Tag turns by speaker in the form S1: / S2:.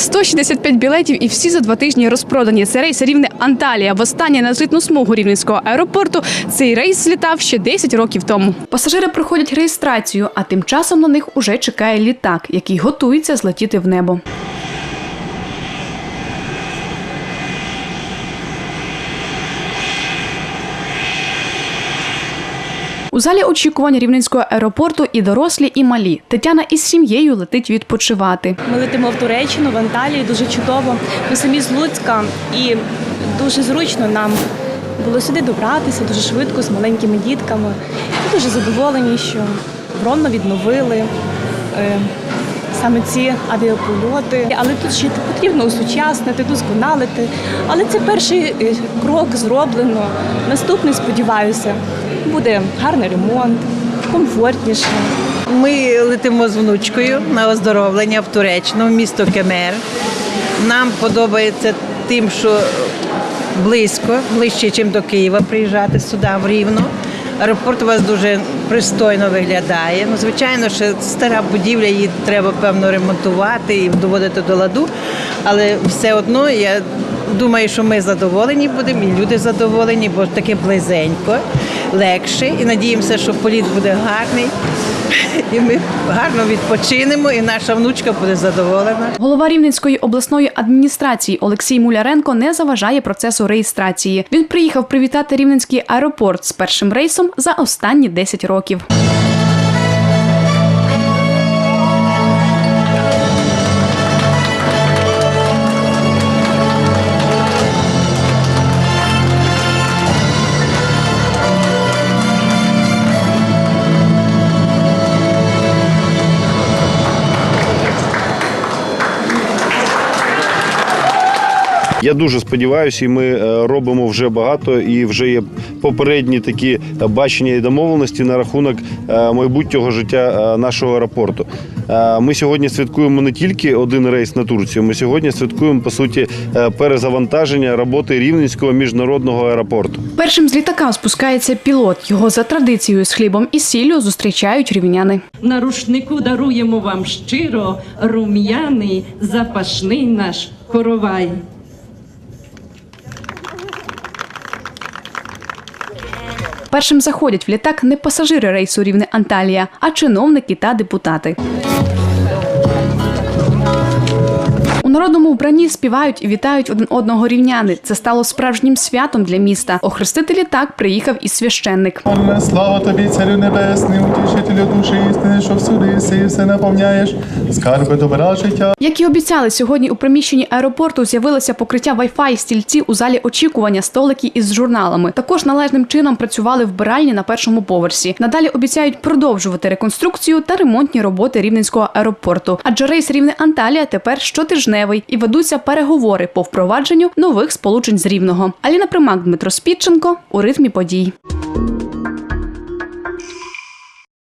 S1: 165 білетів і всі за два тижні розпродані. Це рейс рівне Анталія. Востаннє на злітну смугу рівненського аеропорту цей рейс злітав ще 10 років тому. Пасажири проходять реєстрацію, а тим часом на них уже чекає літак, який готується злетіти в небо. У залі очікування рівненського аеропорту і дорослі, і малі. Тетяна із сім'єю летить відпочивати.
S2: Ми летимо в Туреччину, в Анталію, дуже чудово. Ми самі з Луцька і дуже зручно нам було сюди добратися, дуже швидко, з маленькими дітками. Ми дуже задоволені, що в відновили е, саме ці авіапольоти. Але тут ще потрібно усучаснити, досконалити. Але це перший е, крок зроблено. Наступний, сподіваюся, буде гарний ремонт, комфортніше.
S3: Ми летимо з внучкою на оздоровлення в Туреччину, в місто Кемер. Нам подобається тим, що близько, ближче, ніж до Києва, приїжджати сюди в Рівно. Аеропорт у вас дуже пристойно виглядає. Ну, звичайно, що стара будівля, її треба певно ремонтувати і доводити до ладу. Але все одно я думаю, що ми задоволені будемо, і люди задоволені, бо таке близенько, легше. І надіємося, що політ буде гарний. І ми гарно відпочинемо, і наша внучка буде задоволена.
S1: Голова Рівненської обласної адміністрації Олексій Муляренко не заважає процесу реєстрації. Він приїхав привітати Рівненський аеропорт з першим рейсом за останні 10 років.
S4: Я дуже сподіваюся, і ми е, робимо вже багато, і вже є попередні такі е, бачення і домовленості на рахунок е, майбутнього життя нашого аеропорту. Ми сьогодні святкуємо не тільки один рейс на Турцію. Ми сьогодні святкуємо по суті перезавантаження роботи Рівненського міжнародного аеропорту.
S1: Першим з літака спускається пілот. Його за традицією з хлібом і сіллю зустрічають рівняни.
S5: На рушнику даруємо вам щиро рум'яний запашний наш коровай.
S1: Першим заходять в літак не пасажири рейсу рівне Анталія, а чиновники та депутати. Народному вбранні співають і вітають один одного рівняни. Це стало справжнім святом для міста. Охрестити літак приїхав і священник.
S6: Слава тобі, царю небесний, утішителю душі істини, що всюди си все наповняєш, скарби добра життя.
S1: Як і обіцяли, сьогодні у приміщенні аеропорту з'явилося покриття Wi-Fi, стільці у залі очікування, столики із журналами. Також належним чином працювали вбиральні на першому поверсі. Надалі обіцяють продовжувати реконструкцію та ремонтні роботи рівненського аеропорту. Адже рейс рівне Анталія тепер щотижневий і ведуться переговори по впровадженню нових сполучень з рівного. Аліна Примак, Дмитро Спідченко у ритмі подій.